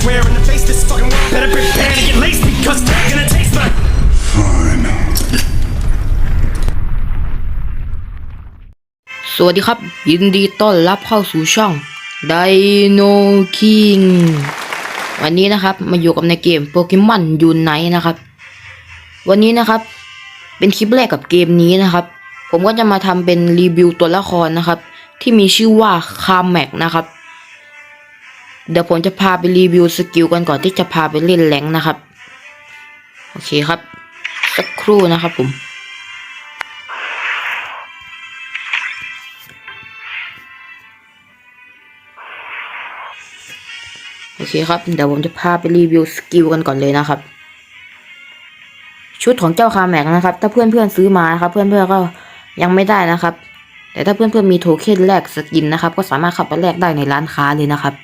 square in the face this fucking world. Better prepare to get laced because we're gonna taste my. Fine. สวัสดีครับ ยินดีต้อนรับเข้าสู่ช่อง Dino King วันนี้นะครับ มาอยู่กับในเกมโปเกมอนยูไนนะครับ วันนี้นะครับ เป็นคลิปแรกกับเกมนี้นะครับ ผมก็จะมาทำเป็นรีวิวตัวละครนะครับ ที่มีชื่อว่าคาแม็กนะครับ เดี๋ยวผมจะพาไปรีวิวสกิลกันก่อนที่จะพาไปเล่นแรงนะครับ โอเคครับ สักครู่นะครับผมโอเคครับ เดี๋ยวผมจะพาไปรีวิวสกิลกันก่อนเลยนะครับ ชุดของเจ้าคาแม็กนะครับ ถ้าเพื่อนเพื่อนซื้อมานะครับ เพื่อนเพื่อนก็ยังไม่ได้นะครับ แต่ถ้าเพื่อนเพื่อนมีโทเค็นแลกสกินนะครับ ก็สามารถเข้าไปแลกได้ในร้านค้าเลยนะครับ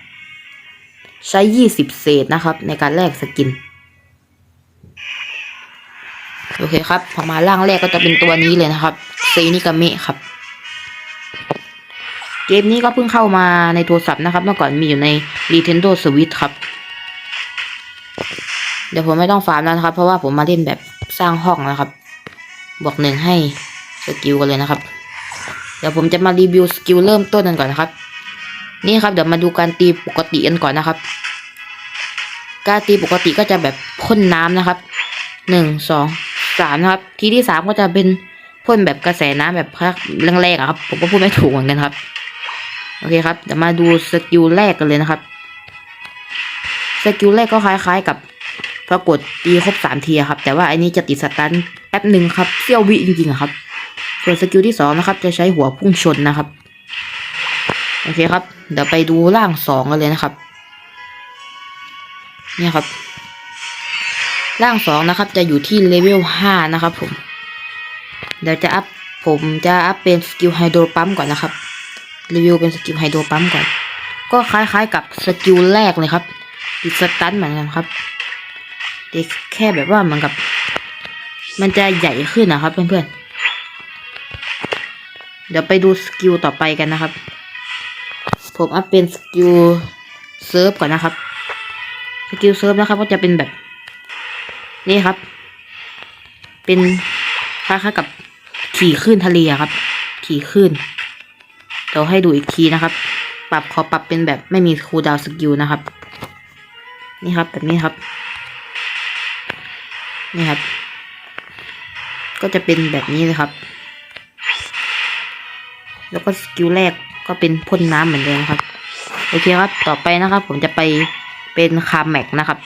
ใช้ยี่สิบเศษนะครับ ในการแลกสกิน โอเคครับ พอมาร่างแรกก็จะเป็นตัวนี้เลยนะครับเซนิกาเมะครับ เกมนี้ก็เพิ่งเข้ามาในโทรศัพท์นะครับ เมื่อก่อนมีอยู่ใน Nintendo Switch ครับ เดี๋ยวผมไม่ต้องฟาร์มแล้วนะครับ เพราะว่าผมมาเล่นแบบสร้างห้องนะครับ บวกหนึ่งให้สกิลกันเลยนะครับ เดี๋ยวผมจะมารีวิวสกิลเริ่มต้นกันก่อนนะครับ นี่ครับเดี๋ยวมาดูการตีปกติกันก่อนนะครับ การตีปกติก็จะแบบพ่นน้ำนะครับหนึ่งสองสามนะครับ ทีที่สามก็จะเป็นพ่นแบบกระแสน้ำแบบพักแรงๆอะครับ ผมก็พูดไม่ถูกเหมือนกันครับ โอเคครับเดี๋ยวมาดูสกิลแรกกันเลยนะครับสกิลแรกก็คล้ายๆกับปรากฏตีครบสามทีครับ แต่ว่าอันนี้จะติดสตันแป๊บหนึ่งครับเสี้ยววิจริงๆครับ ส่วนสกิลที่สองนะครับ จะใช้หัวพุ่งชนนะครับ โอเคครับ เดี๋ยวไปดูร่างสองกันเลยนะครับ เนี่ยครับ ร่างสองนะครับ จะอยู่ที่เลเวลห้านะครับ ผม เดี๋ยวจะอัพผมจะอัพเป็นสกิลไฮโดรปั๊มก่อนนะครับ รีวิวเป็นสกิลไฮโดรปั๊มก่อน ก็คล้ายๆกับสกิลแรกเลยครับติดสตันเหมือนกันครับแต่แค่แบบว่าเหมือนกับ มันจะใหญ่ขึ้นนะครับเพื่อนๆ เดี๋ยวไปดูสกิลต่อไปกันนะครับ ผมอัพเป็นสกิลเซิร์ฟก่อนนะครับ สกิลเซิร์ฟนะครับก็จะเป็นแบบ นี่ครับ เป็นคล้ายๆกับขี่คลื่นทะเลครับ ขี่คลื่นเดี๋ยวให้ดูอีกทีนะครับ ปรับขอปรับเป็นแบบไม่มีคูลดาวสกิลนะครับ นี่ครับแบบนี้ครับ นี่ครับ ก็จะเป็นแบบนี้เลยครับ แล้วก็สกิลแรก ก็เป็นพ่นน้ำเหมือนเดิมครับ โอเคครับ ต่อไปนะครับ ผมจะไปเป็นคาแม็กนะครับ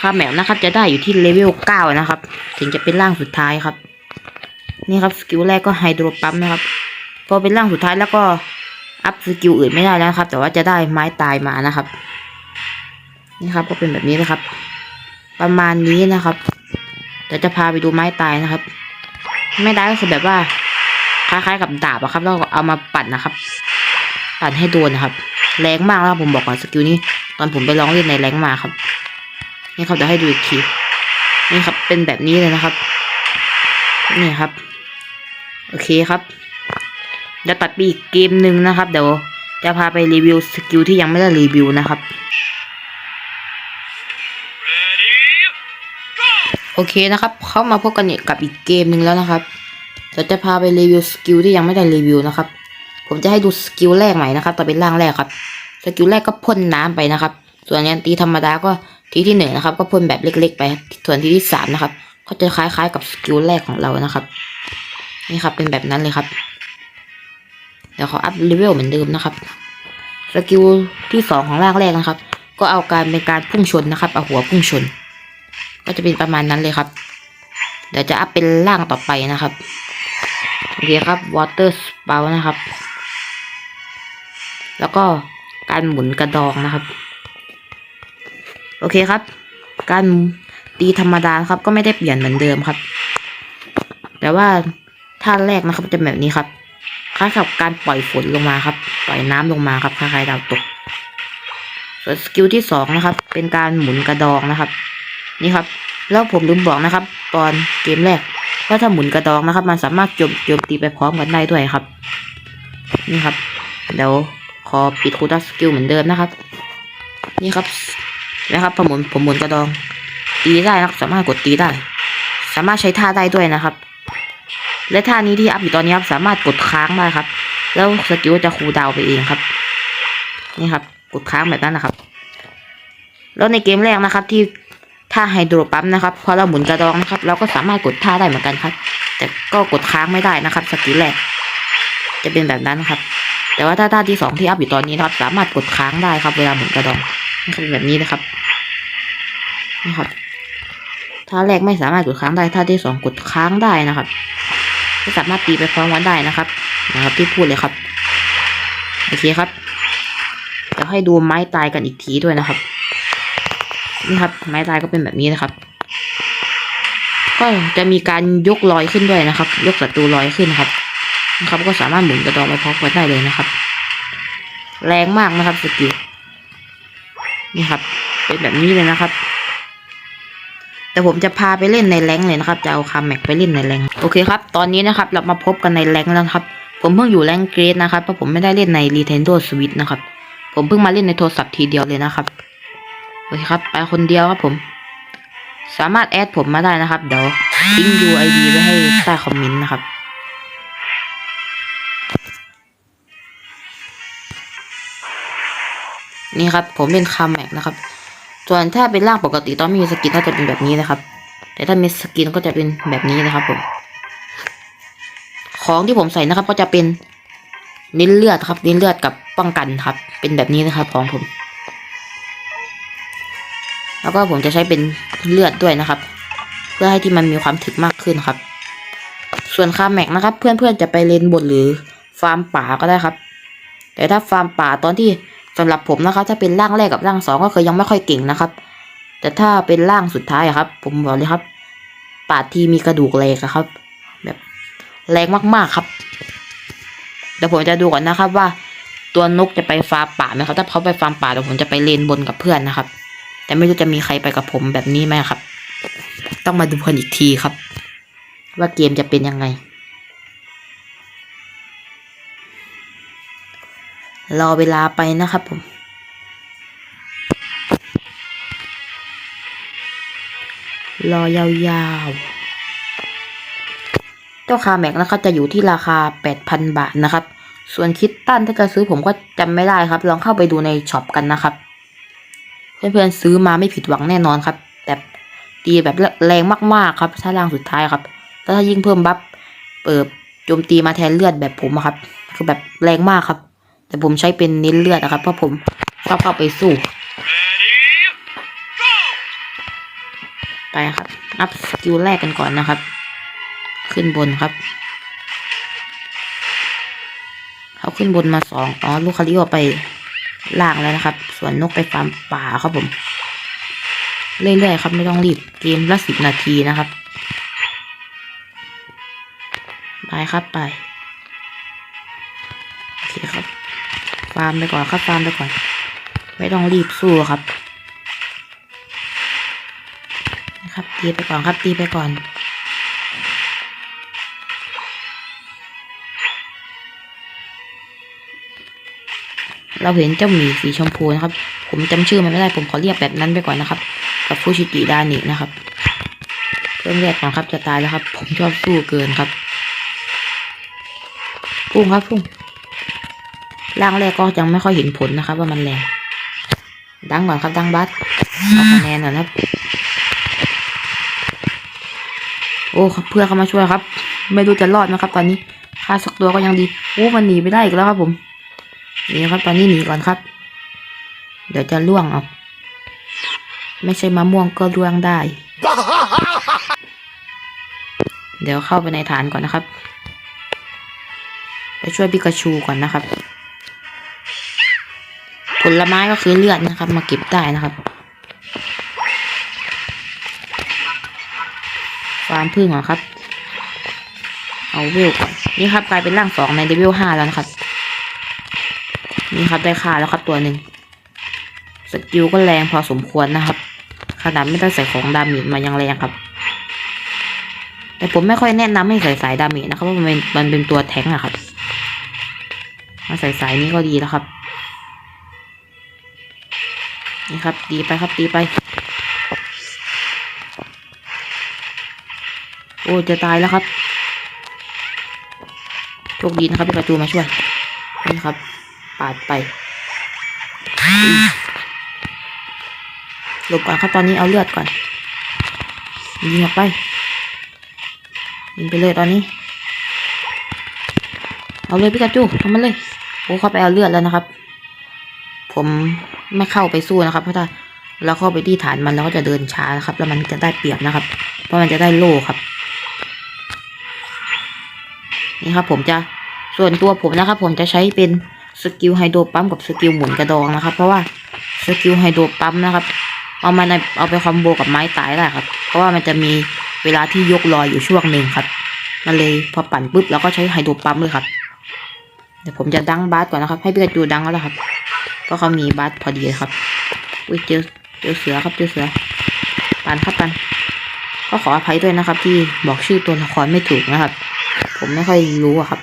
คาแม็กนะครับ จะได้อยู่ที่เลเวลเก้านะครับ ถึงจะเป็นร่างสุดท้ายครับ นี่ครับสกิลแรกก็ไฮโดรปั๊มนะครับ พอเป็นร่างสุดท้ายแล้วก็อัพสกิลอื่นไม่ได้แล้วครับ แต่ว่าจะได้ไม้ตายมานะครับ นี่ครับ ก็เป็นแบบนี้นะครับ ประมาณนี้นะครับเดี๋ยวจะพาไปดูไม้ตายนะครับ ไม้ตายก็คือแบบว่า คล้ายๆกับดาบอะครับแล้วเอามาปั่นะครับ ปั่นให้โดนนะครับ แรงมากแล้วผมบอกก่อนสกิลนี้ ตอนผมไปลองเล่นในแรงมาครับ นี่เดี๋ยวให้ดูอีกที นี่ครับ เป็นแบบนี้เลยนะครับ นี่ครับ โอเคครับเดี๋ยวตัดไปอีกเกมหนึ่งนะครับ เดี๋ยวจะพาไปรีวิวสกิลที่ยังไม่ได้รีวิวนะครับโอเคนะครับ เข้ามาพบกันกับอีกเกมหนึ่งแล้วนะครับ ดี๋ยวจะพาไปรีวิวสกิลที่ยังไม่ได้รีวิวนะครับ ผมจะให้ดูสกิลแรกใหม่นะครับตอนเป็นร่างแรกครับ สกิลแรกก็พ่นน้ำไปนะครับ ส่วนยันตีธรรมดาก็ทีที่หนึ่งนะครับ ก็พ่นแบบเล็ก ๆ ไป ส่วนทีที่สามนะครับ ก็จะคล้ายๆกับสกิลแรกของเรานะครับ นี่ครับเป็นแบบนั้นเลยครับ เดี๋ยวขออัพเลเวลเหมือนเดิมนะครับ สกิลที่สองของร่างแรกนะครับ ก็เอาการเป็นการพุ่งชนนะครับ เอาหัวพุ่งชน ก็จะเป็นประมาณนั้นเลยครับ เดี๋ยวจะอัพเป็นร่างต่อไปนะครับ โอเคครับ water spout นะครับ แล้วก็การหมุนกระดองนะครับ โอเคครับ การตีธรรมดาครับ ก็ไม่ได้เปลี่ยนเหมือนเดิมครับ แต่ว่าท่าแรกนะครับจะแบบนี้ครับคล้ายกับการปล่อยฝนลงมาครับ ปล่อยน้ำลงมาครับคล้ายๆดาวตก ส่วนสกิลที่สองนะครับ เป็นการหมุนกระดองนะครับ นี่ครับ แล้วผมลืมบอกนะครับ ตอนเกมแรก ว่าถ้าหมุนกระดองนะครับ มันสามารถโจมโจมตีไปพร้อมกันได้ด้วยครับ นี่ครับ เดี๋ยวขอปิดคูลดาสกิลเหมือนเดิมนะครับ นี่ครับนะครับผมหมุนผมหมุนกระดอง ตีได้นะครับ สามารถกดตีได้ สามารถใช้ท่าได้ด้วยนะครับ และท่านี้ที่อัพอยู่ตอนนี้ครับสามารถกดค้างได้ครับ แล้วสกิลจะคูลดาวน์ไปเองครับ นี่ครับ กดค้างแบบนั้นนะครับ แล้วในเกมแรกนะครับที่ ท่าไฮโดรปั๊มนะครับพอเราหมุนกระดองนะครับ เราก็สามารถกดท่าได้เหมือนกันครับ แต่ก็กดค้างไม่ได้นะครับสกิลแรกจะเป็นแบบนั้นครับ แต่ว่าถ้าท่าที่สองที่อัพอยู่ตอนนี้นะครับ สามารถกดค้างได้ครับ เวลาหมุนกระดองมันจะเป็นแบบนี้นะครับนี่ครับท่าแรกไม่สามารถกดค้างได้ท่าที่สองกดค้างได้นะครับไม่สามารถตีไปพร้อมกันได้นะครับนะครับ ที่พูดเลยครับโอเคครับเดี๋ยวให้ดูไม้ตายกันอีกทีด้วยนะครับ นี่ครับ ไม้ตายก็เป็นแบบนี้นะครับ ก็จะมีการยกลอยขึ้นด้วยนะครับ ยกศัตรูลอยขึ้นครับนะครับ ก็สามารถหมุนกระดองไปพร้อมกันได้เลยนะครับ แรงมากนะครับสกิลนี่ครับ เป็นแบบนี้เลยนะครับแต่ผมจะพาไปเล่นในแรงเลยนะครับ จะเอาคาแม็กไปเล่นในแรงโอเคครับ ตอนนี้นะครับเรามาพบกันในแรงแล้วครับ ผมเพิ่งอยู่แรงเกรดนะครับเพราะผมไม่ได้เล่นใน Nintendo Switch นะครับ ผมเพิ่งมาเล่นในโทรศัพท์ทีเดียวเลยนะครับ โอเคครับ ไปคนเดียวครับผม สามารถแอดผมมาได้นะครับ เดี๋ยวทิ้ง UID ไว้ให้ใต้คอมเมนต์นะครับนี่ครับ ผมเล่นคาแม็กนะครับ ส่วนถ้าเป็นร่างปกติตอนไม่มีสกินก็จะเป็นแบบนี้นะครับ แต่ถ้ามีสกินก็จะเป็นแบบนี้นะครับผม ของที่ผมใส่นะครับ ก็จะเป็นเน้นเลือดครับเน้นเลือดกับป้องกันครับ เป็นแบบนี้นะครับของผม แล้วก็ผมจะใช้เป็นเลือดด้วยนะครับ เพื่อให้ที่มันมีความถึกมากขึ้นครับ ส่วนคาแม็กนะครับ เพื่อนๆจะไปเลนบนหรือฟาร์มป่าก็ได้ครับ แต่ถ้าฟาร์มป่าตอนที่สำหรับผมนะครับ ถ้าเป็นร่างแรกกับร่างสองก็คือยังไม่ค่อยเก่งนะครับ แต่ถ้าเป็นร่างสุดท้ายครับ ผมบอกเลยครับป่าที่มีกระดูกแรงครับ แบบแรงมากๆครับเดี๋ยวผมจะดูก่อนนะครับว่าตัวนกจะไปฟาร์มป่าไหมครับ ถ้าเขาไปฟาร์มป่าเดี๋ยวผมจะไปเลนบนกับเพื่อนนะครับ แต่ไม่รู้จะมีใครไปกับผมแบบนี้ไหมครับ ต้องมาดูกันอีกทีครับ ว่าเกมจะเป็นยังไง รอเวลาไปนะครับผม รอยาวๆ เจ้าคาแม็กนะครับจะอยู่ที่ราคา 8,000 บาทนะครับ ส่วนคิดตั้นถ้าจะซื้อผมก็จำไม่ได้ครับ ลองเข้าไปดูในช็อปกันนะครับ เพื่อนๆซื้อมาไม่ผิดหวังแน่นอนครับแต่ตีแบบแรงมากๆครับถ้าร่างสุดท้ายครับแล้วถ้ายิ่งเพิ่มบัฟเปิดโจมตีมาแทนเลือดแบบผมครับ คือแบบแรงมากครับ แต่ผมใช้เป็นเน้นเลือดนะครับ เพราะผมชอบเข้าไปสู้ไปครับ อัพสกิลแรกกันก่อนนะครับ ขึ้นบนครับ เขาขึ้นบนมาสองอ๋อลูกคาริโอไป ล่างแล้วนะครับ ส่วนนกไปฟาร์มป่าครับผม เรื่อยๆครับไม่ต้องรีบเกมละสิบนาทีนะครับ ไปครับไปโอเคครับ ฟาร์มไปก่อนครับฟาร์มไปก่อน ไม่ต้องรีบสู้ครับ นะครับตีไปก่อนครับตีไปก่อน เราเห็นเจ้าหมีสีชมพูนะครับ ผมจำชื่อมันไม่ได้ผมขอเรียกแบบนั้นไปก่อนนะครับ กับฟูชิกิดานินะครับเพิ่มเลือดก่อนครับจะตายแล้วครับ ผมชอบสู้เกินครับพุ่งครับพุ่งร่างแรกก็ยังไม่ค่อยเห็นผลนะครับ ว่ามันแรงดังก่อนครับดังบัสเอาคะแนนก่อนครับ โอ้เพื่อนเขามาช่วยครับ ไม่รู้จะรอดนะครับ ตอนนี้ค่าสักตัวก็ยังดีโอ้มันหนีไม่ได้อีกแล้วครับผม นีครับ ตอนนี้หนีก่อนครับ เดี๋ยวจะล่วงเอาไม่ใช่มะม่วงก็ล่วงได้ เดี๋ยวเข้าไปในฐานก่อนนะครับ ไปช่วยปิกาชูก่อนนะครับ ผลไม้ก็คือเลือดนะครับ มาเก็บได้นะครับ ฟาร์มพึ่งเหรอครับ เอาเวลก่อน นี่ครับกลายเป็นร่างสองในเลเวลห้าแล้วนะครับ นี่ครับได้ค่าแล้วครับตัวหนึ่งสกิลก็แรงพอสมควรนะครับ ขนาดไม่ได้ใส่ของดาเมจมายังแรงครับ แต่ผมไม่ค่อยแนะนำให้ใส่สายดาเมจนะครับเพราะมันเป็นมันเป็นตัวแท้งอะครับ มาใส่สายนี้ก็ดีแล้วครับ นี่ครับตีไปครับตีไป โอ้จะตายแล้วครับโชคดีนะครับพี่กระจูมาช่วยนี่ครับ ปาดไปหลบก่อนครับตอนนี้เอาเลือดก่อนยิงออกไปยิงไปเลยตอนนี้ เอาเลยพี่กระจูทำมันเลยโอ้เข้าไปเอาเลือดแล้วนะครับ ผมไม่เข้าไปสู้นะครับ เพราะถ้าเราเข้าไปที่ฐานมันเราก็จะเดินช้านะครับ แล้วมันจะได้เปรียบนะครับ เพราะมันจะได้โล่ครับ นี่ครับ ผมจะส่วนตัวผมนะครับ ผมจะใช้เป็น สกิลไฮโดรปั๊มกับสกิลหมุนกระดองนะครับ เพราะว่าสกิลไฮโดรปั๊มนะครับ เอามาในเอาไปคอมโบกับไม้ตายได้ครับ เพราะว่ามันจะมีเวลาที่ยกลอยอยู่ช่วงหนึ่งครับ มันเลยพอปั่นปุ๊บเราก็ใช้ไฮโดรปั๊มเลยครับ เดี๋ยวผมจะดังบาสก่อนนะครับ ให้พี่กระจูดังแล้วครับ ก็เขามีบาสพอดีเลยครับ อุ้ยเจอเจอเสือครับเจอเสือ ปั่นครับปั่นก็ขออภัยด้วยนะครับ ที่บอกชื่อตัวละครไม่ถูกนะครับ ผมไม่ค่อยรู้อะครับ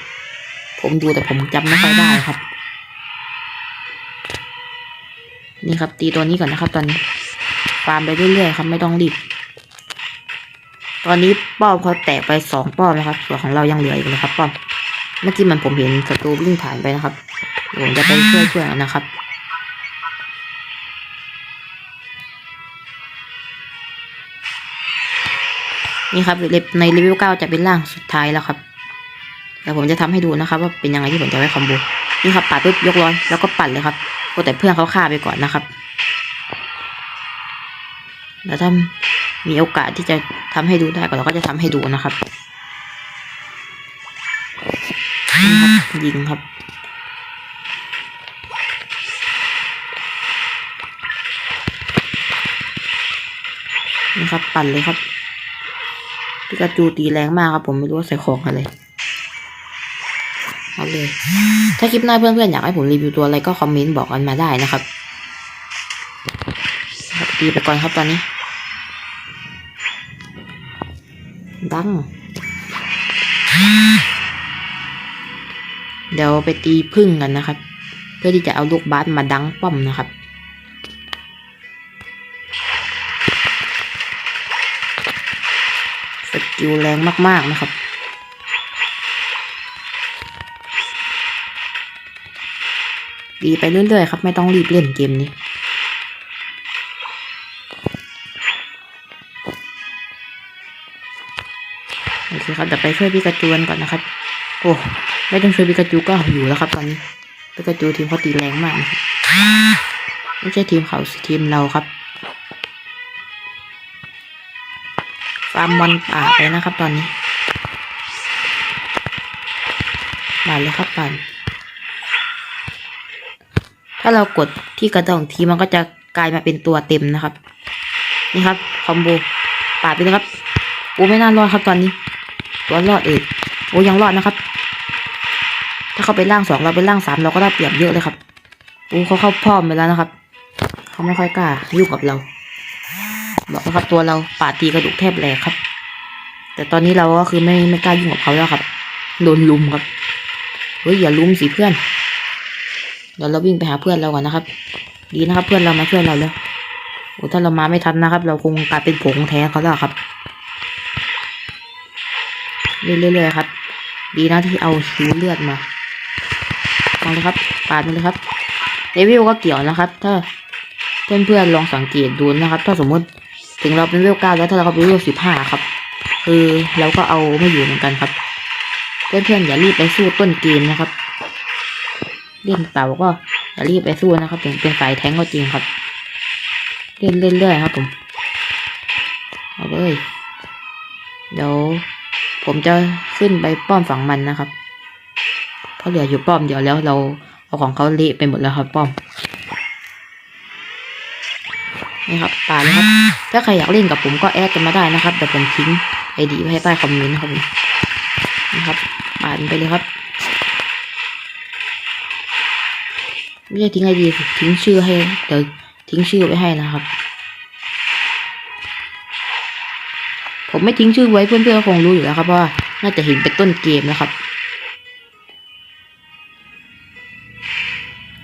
ผมดูแต่ผมจำไม่ค่อยได้ครับ นี่ครับ ตีตัวนี้ก่อนนะครับ ตอนฟาร์มไปเรื่อยๆครับ ไม่ต้องรีบ ตอนนี้ป้อมเขาแตกไปสองป้อมนะครับ ส่วนของเรายังเหลืออีกนะครับ ป้อม เมื่อกี้มันผมเห็นศัตรูวิ่งผ่านไปนะครับ ผมจะไปช่วยช่วยนะครับนี่ครับในเลเวเก้าจะเป็นร่างสุดท้ายแล้วครับเดี๋ยวผมจะทำให้ดูนะครับ ว่าเป็นยังไงที่ผมจะไว้คอมโบนี่ครับปัดปุ๊บยกร้อยแล้วก็ปั่นเลยครับ ก็แต่เพื่อนเขาฆ่าไปก่อนนะครับ แล้วถ้ามีโอกาสที่จะทำให้ดูได้ก็เราก็จะทำให้ดูนะครับนะครับยิงครับนี่ครับ ปั่นเลยครับพิกาจูตีแรงมากครับ ผมไม่รู้ว่าใส่ของอะไร เอาเลย ถ้าคลิปหน้าเพื่อนๆอยากให้ผมรีวิวตัวอะไรก็คอมเมนต์บอกกันมาได้นะครับครับตีไปก่อนครับตอนนี้ ดัง เดี๋ยวไปตีพึ่งกันนะครับ เพื่อที่จะเอาลูกบาสมาดังป้อมนะครับสกิลแรงมากๆนะครับ ดีไปเรื่อยๆครับ ไม่ต้องรีบเล่นเกมนี้ โอเคครับเดี๋ยวไปช่วยพี่กระจวนก่อนนะครับ โอ้ไม่ต้องช่วยพี่กระจูก็อยู่แล้วครับ ตอนนี้พี่กระจูทีมเขาตีแรงมากไม่ใช่ทีมเขาสิทีมเราครับฟาร์มมอนป่าไปนะครับ ตอนนี้ป่าเลยครับป่าน ถ้าเรากดที่กระดองทีมันก็จะกลายมาเป็นตัวเต็มนะครับ นี่ครับคอมโบป่าดไปเลยครับโอ้ไม่น่ารอดครับตอนนี้ตัวรอดเอกโอ้ยังรอดนะครับ ถ้าเขาไปล่างสองเราไปล่างสามเราก็ได้เปรียบเยอะเลยครับโอ้เขาเข้าพร้อมไปแล้วนะครับ เขาไม่ค่อยกล้ายุ่งกับเราบอกนะครับตัวเราปาดตีกระดูกแทบแหลกครับ แต่ตอนนี้เราก็คือไม่ไม่กล้ายุ่งกับเขาแล้วครับ โดนลุมครับเฮ้ยอย่าลุมสิเพื่อน เดี๋ยวเราวิ่งไปหาเพื่อนเราก่อนนะครับ ดีนะครับ เพื่อนเรามาช่วยเราแล้วโอ้ถ้าเรามาไม่ทันนะครับ เราคงกลายเป็นผงแท้เขาแล้วครับเรื่อยๆครับ ดีนะที่เอาคิวเลือดมาเอาเลยครับปาดมาเลยครับเลเวลก็เกี่ยวนะครับ ถ้าเพื่อนๆลองสังเกตดูนะครับ ถ้าสมมติถึงเราเป็นเลเวลเก้าแล้วถ้าเราเป็นเลเวลสิบห้าครับ คือเราก็เอาไม่อยู่เหมือนกันครับ เพื่อนๆอย่ารีบไปสู้ต้นเกมนะครับ เล่นเต่าก็อย่ารีบไปสู้นะครับถึงเป็นสายแทงก็จริงครับ เล่นเรื่อยๆครับผมเอาเลยเดี๋ยวผมจะขึ้นไปป้อมฝั่งมันนะครับเพราะเหลืออยู่ป้อมเดียวแล้วเราเอาของเขาเละไปหมดแล้วครับ ป้อมนี่ครับป่าเลยครับ ถ้าใครอยากเล่นกับผมก็แอดกันมาได้นะครับเดี๋ยวผมทิ้งไอดีไว้ให้ใต้คอมเมนต์นะครับนะครับป่าดไปเลยครับ ไม่ใช่ทิ้งไอดีทิ้งชื่อให้เดี๋ยวทิ้งชื่อไว้ให้นะครับ ผมไม่ทิ้งชื่อไว้เพื่อนๆคงรู้อยู่แล้วครับว่าน่าจะเห็นเป็นต้นเกมนะครับ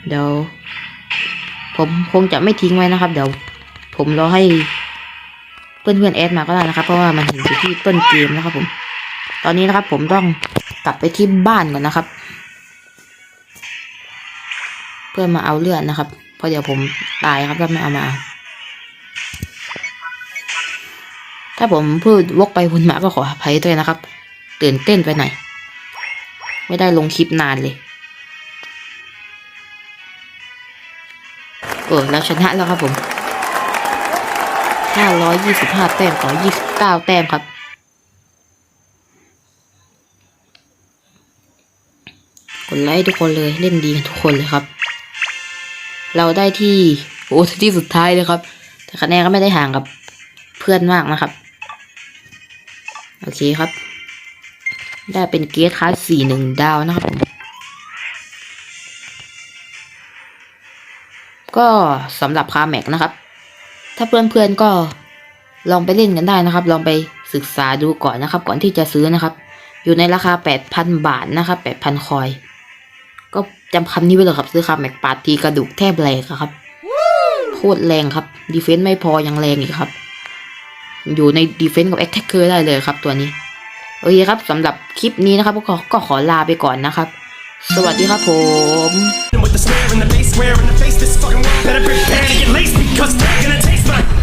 เดี๋ยว ผมคงจะไม่ทิ้งไว้นะครับ เดี๋ยว ผมรอให้เพื่อนเพื่อนๆแอดมาก็ได้นะครับ เพราะว่ามันถึงอยู่ที่ต้นเกมนะครับ ผม ตอนนี้นะครับ ผมต้องกลับไปที่บ้านก่อนนะครับ พื่อมาเอาเลือดนะครับ เพราะเดี๋ยวผมตายครับถ้าไม่เอามา ถ้าผมพูดวกไปวนมาก็ขออภัยด้วยนะครับตื่นเต้นไปหน่อยไม่ได้ลงคลิปนานเลยเออแล้วชนะแล้วครับผมห้าร้อยยี่สิบห้าแต้มต่อยี่สิบเก้าแต้มครับ กดไลค์ทุกคนเลยเล่นดีกันทุกคนเลยครับ เราได้ที่โอ้ที่สุดท้ายเลยครับแต่คะแนนก็ไม่ได้ห่างกับเพื่อนมากนะครับ โอเคครับ ได้เป็นเกสคลาสสี่หนึ่งดาวนะครับผมก็สำหรับคาแม็กนะครับ ถ้าเพื่อนๆก็ลองไปเล่นกันได้นะครับ ลองไปศึกษาดูก่อนนะครับ ก่อนที่จะซื้อนะครับ อยู่ในราคา 8,000 บาทนะครับ 8,000 คอย จำคำนี้ไว้เลยครับ ซื้อคาแม็กปาร์ตีกระดูกแทบแหลกครับ โคตรแรงครับ ดีเฟนซ์ไม่พอยังแรงอีกครับ อยู่ในดีเฟนซ์กับแอคแทคเกอร์ได้เลยครับตัวนี้ โอเคครับสำหรับคลิปนี้นะครับก็ก็ขอลาไปก่อนนะครับ สวัสดีครับผม Better prepare to get laced because they're gonna taste like.